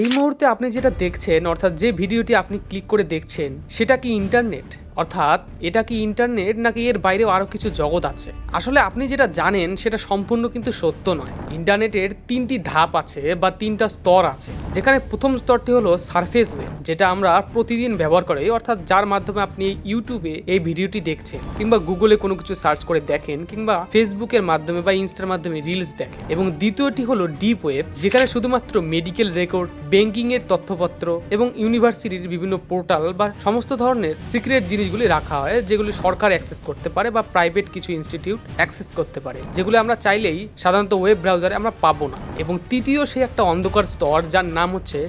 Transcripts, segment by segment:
এই মুহূর্তে আপনি যেটা দেখছেন, অর্থাৎ যে ভিডিওটি আপনি ক্লিক করে দেখছেন, সেটা কি ইন্টারনেট অর্থাৎ এটা কি ইন্টারনেট নাকি এর বাইরেও আরও কিছু জগৎ আছে? আসলে আপনি যেটা জানেন সেটা সম্পূর্ণ কিন্তু সত্য নয়। ইন্টারনেটের তিনটি ধাপ আছে বা তিনটা স্তর আছে। যেখানে প্রথম স্তরটি হলো সারফেস ওয়েব যেটা আমরা প্রতিদিন ব্যবহার করি, অর্থাৎ যার মাধ্যমে আপনি ইউটিউবে এই ভিডিওটি দেখছেন, কিংবা গুগলে কোনো কিছু সার্চ করে দেখেন, কিংবা ফেসবুকের মাধ্যমে বা ইনস্টার মাধ্যমে রিলস দেখেন। এবং দ্বিতীয়টি হলো ডিপ ওয়েব যেখানে শুধুমাত্র মেডিকেল রেকর্ড ব্যাংকিং এর তথ্যপত্র এবং ইউনিভার্সিটির বিভিন্ন পোর্টাল বা সমস্ত ধরনের সিক্রেট জিনিসগুলি রাখা হয়, যেগুলি সরকার অ্যাক্সেস করতে পারে বা প্রাইভেট কিছু ইনস্টিটিউট অ্যাক্সেস করতে পারে। যেগুলো আমরা চাইলেই সাধারণত ওয়েব ব্রাউজারে আমরা পাবো না। এবং তৃতীয় সেই একটা অন্ধকার স্তর, যার নাম হচ্ছে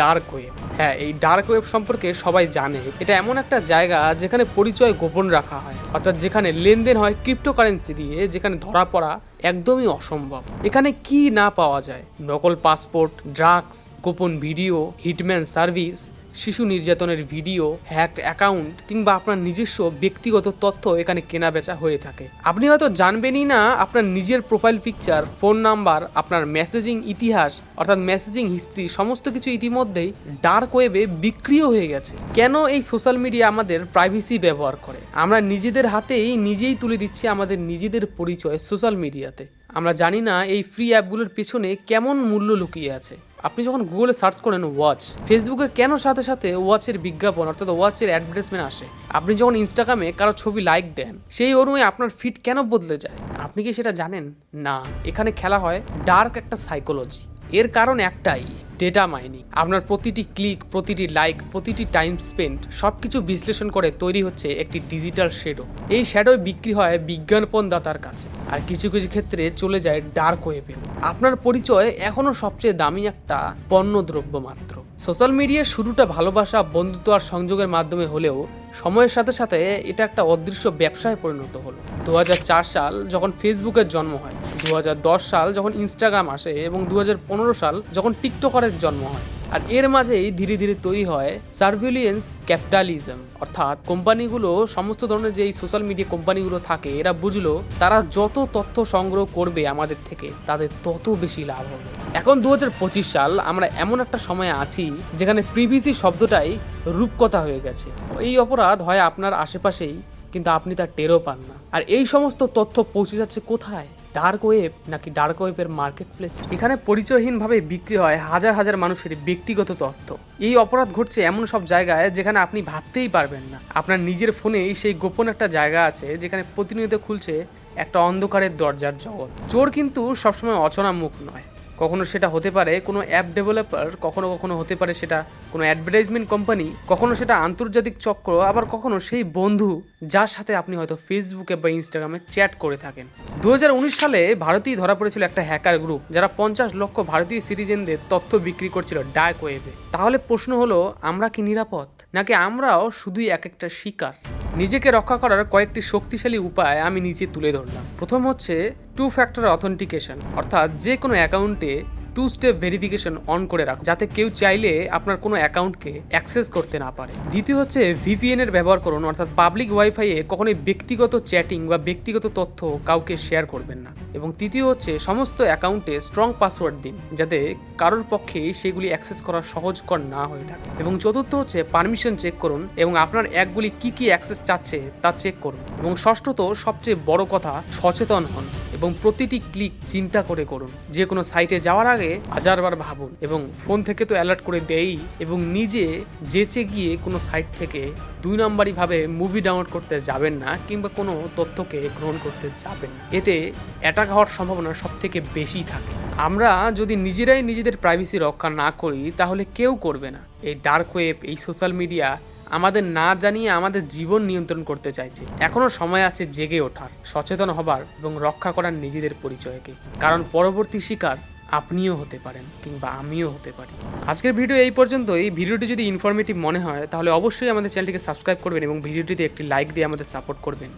ডার্ক ওয়েব হ্যাঁ এই ডার্ক ওয়েব সম্পর্কে সবাই জানে। এটা এমন একটা জায়গা যেখানে পরিচয় গোপন রাখা হয়। অর্থাৎ যেখানে লেনদেন হয় ক্রিপ্টোকারেন্সি দিয়ে, যেখানে ধরা পড়া একদমই অসম্ভব। এখানে কি না পাওয়া যায়? নকল পাসপোর্ট ড্রাগস গোপন ভিডিও হিটম্যান সার্ভিস শিশু নির্যাতনের ভিডিও, হ্যাকড অ্যাকাউন্ট কিংবা আপনার নিজস্ব ব্যক্তিগত তথ্য এখানে কেনা বেচা হয়ে থাকে। আপনি হয়তো জানবেনই না, আপনার নিজের প্রোফাইল পিকচার ফোন নাম্বার আপনার মেসেজিং ইতিহাস, অর্থাৎ মেসেজিং হিস্ট্রি সমস্ত কিছু ইতিমধ্যেই ডার্ক ওয়েবে বিক্রিও হয়ে গেছে। কেন এই সোশ্যাল মিডিয়া আমাদের প্রাইভেসি ব্যবহার করে? আমরা নিজেদের হাতেই নিজেই তুলে দিচ্ছি আমাদের নিজেদের পরিচয় সোশ্যাল মিডিয়াতে আমরা জানি না এই ফ্রি অ্যাপগুলোর পেছনে কেমন মূল্য লুকিয়ে আছে। আপনি যখন গুগলে সার্চ করেন ওয়াচ, ফেসবুকে কেন সাথে সাথে ওয়াচের বিজ্ঞাপন, অর্থাৎ ওয়াচের অ্যাডভার্টাইজমেন্ট আসে? আপনি যখন ইনস্টাগ্রামে কারও ছবি লাইক দেন, সেই অনুযায়ী আপনার ফিট কেন বদলে যায়? আপনি কি সেটা জানেন? না। এখানে খেলা হয় ডার্ক একটা সাইকোলজি এর কারণ একটাই। ডেটা মাইনিং আপনার প্রতিটি ক্লিক প্রতিটি লাইক প্রতিটি টাইম স্পেন্ড সব কিছু বিশ্লেষণ করে তৈরি হচ্ছে একটি ডিজিটাল শেডো এই শ্যাডো বিক্রি হয় বিজ্ঞানপন দাতার কাছে। আর কিছু কিছু ক্ষেত্রে চলে যায় ডার্ক ওয়েবে আপনার পরিচয় এখনও সবচেয়ে দামি একটা পণ্য দ্রব্য মাত্র। সোশ্যাল মিডিয়ার শুরুটা ভালোবাসা, বন্ধুত্ব আর সংযোগের মাধ্যমে হলেও সময়ের সাথে সাথে এটা একটা অদৃশ্য ব্যবসায় পরিণত হলো। দু হাজার চার সাল যখন ফেসবুকের জন্ম হয় দু হাজার দশ সাল যখন ইনস্টাগ্রাম আসে এবং দু হাজার পনেরো সাল যখন টিকটকারের জন্ম হয়। আর এর মাঝেই ধীরে ধীরে তৈরি হয় সার্ভিলিয়েন্স ক্যাপিটালিজম। অর্থাৎ কোম্পানিগুলো, সমস্ত ধরনের যে সোশ্যাল মিডিয়া কোম্পানিগুলো থাকে, এরা বুঝলো তারা যত তথ্য সংগ্রহ করবে আমাদের থেকে, তাদের তত বেশি লাভ হবে। এখন দু হাজার পঁচিশ সাল, আমরা এমন একটা সময়ে আছি যেখানে প্রিভিসি শব্দটাই রূপকথা হয়ে গেছে। এই অপরাধ হয় আপনার আশেপাশেই কিন্তু আপনি তার টেরও পান না। আর এই সমস্ত তথ্য পৌঁছে যাচ্ছে কোথায়? ডার্ক ওয়েব নাকি ডার্ক ওয়েবের মার্কেট প্লেস এখানে পরিচয়হীনভাবে বিক্রি হয় হাজার হাজার মানুষের ব্যক্তিগত তথ্য। এই অপরাধ ঘটছে এমন সব জায়গায় যেখানে আপনি ভাবতেই পারবেন না। আপনার নিজের ফোনেই সেই গোপন একটা জায়গা আছে যেখানে প্রতিনিয়ত খুলছে একটা অন্ধকারের দরজার জগৎ। চোর কিন্তু সবসময় অচনা মুখ নয়। কখনো সেটা হতে পারে, কোনো অ্যাপ ডেভেলপার কখনো কখনো হতে পারে সেটা কোনো অ্যাডভার্টাইজমেন্ট কোম্পানি কখনো সেটা আন্তর্জাতিক চক্র, আবার কখনো সেই বন্ধু যার সাথে আপনি হয়তো ফেসবুকে বা ইনস্টাগ্রামে চ্যাট করে থাকেন। দু হাজার উনিশ সালে ভারতেই ধরা পড়েছিল একটা হ্যাকার গ্রুপ যারা পঞ্চাশ লক্ষ ভারতীয় সিটিজেনদের তথ্য বিক্রি করছিল ডার্ক ওয়েবে তাহলে প্রশ্ন হলো, আমরা কি নিরাপদ? নাকি আমরাও শুধুই এক একটা শিকার? নিজেকে রক্ষা করার কয়েকটি শক্তিশালী উপায় আমি নিচে তুলে ধরলাম। প্রথম হচ্ছে টু ফ্যাক্টর অথেন্টিকেশন অর্থাৎ যে কোনো অ্যাকাউন্টে টু স্টেপ ভেরিফিকেশন অন করে রাখ যাতে কেউ চাইলে আপনার কোনো অ্যাকাউন্টকে অ্যাক্সেস করতে না পারে। দ্বিতীয় হচ্ছে ভিপিএন এর ব্যবহার করুন, অর্থাৎ পাবলিক ওয়াইফাইয়ে কখনোই ব্যক্তিগত চ্যাটিং বা ব্যক্তিগত তথ্য কাউকে শেয়ার করবেন না। এবং তৃতীয় হচ্ছে সমস্ত অ্যাকাউন্টে স্ট্রং পাসওয়ার্ড দিন, যাতে কারোর পক্ষে সেগুলি অ্যাক্সেস করা সহজকর না হয়ে থাকে। এবং চতুর্থ হচ্ছে পারমিশন চেক করুন, এবং আপনার অ্যাপগুলি কি কি অ্যাক্সেস চাচ্ছে তা চেক করুন। এবং ষষ্ঠত সবচেয়ে বড় কথা, সচেতন হন, এবং প্রতিটি ক্লিক চিন্তা করে করুন। যে কোনো সাইটে যাওয়ার আগে হাজারবার ভাবুন এবং ফোন থেকে তো অ্যালার্ট করে দেই এবং নিজে যেচে গিয়ে কোনো সাইট থেকে দুই নম্বরই ভাবে মুভি ডাউনলোড করতে যাবেন না কিংবা কোনো তথ্যকে গ্রহণ করতে যাবেন না। এতে অ্যাটাক হওয়ার সম্ভাবনা সব থেকে বেশি থাকে। আমরা যদি নিজেরাই নিজেদের প্রাইভেসি রক্ষা না করি, তাহলে কেউ করবে না। এই ডার্ক ওয়েব এই সোশ্যাল মিডিয়া আমাদের না জানিয়ে আমাদের জীবন নিয়ন্ত্রণ করতে চাইছে। এখনও সময় আছে জেগে ওঠার, সচেতন হবার এবং রক্ষা করার নিজেদের পরিচয়কে। কারণ পরবর্তী শিকার আপনিও হতে পারেন কিংবা আমিও হতে পারি। আজকের ভিডিও এই পর্যন্ত এই ভিডিওটি যদি ইনফরমেটিভ মনে হয়, তাহলে অবশ্যই আমাদের চ্যানেলটিকে সাবস্ক্রাইব করবেন এবং ভিডিওটিতে একটি লাইক দিয়ে আমাদের সাপোর্ট করবেন।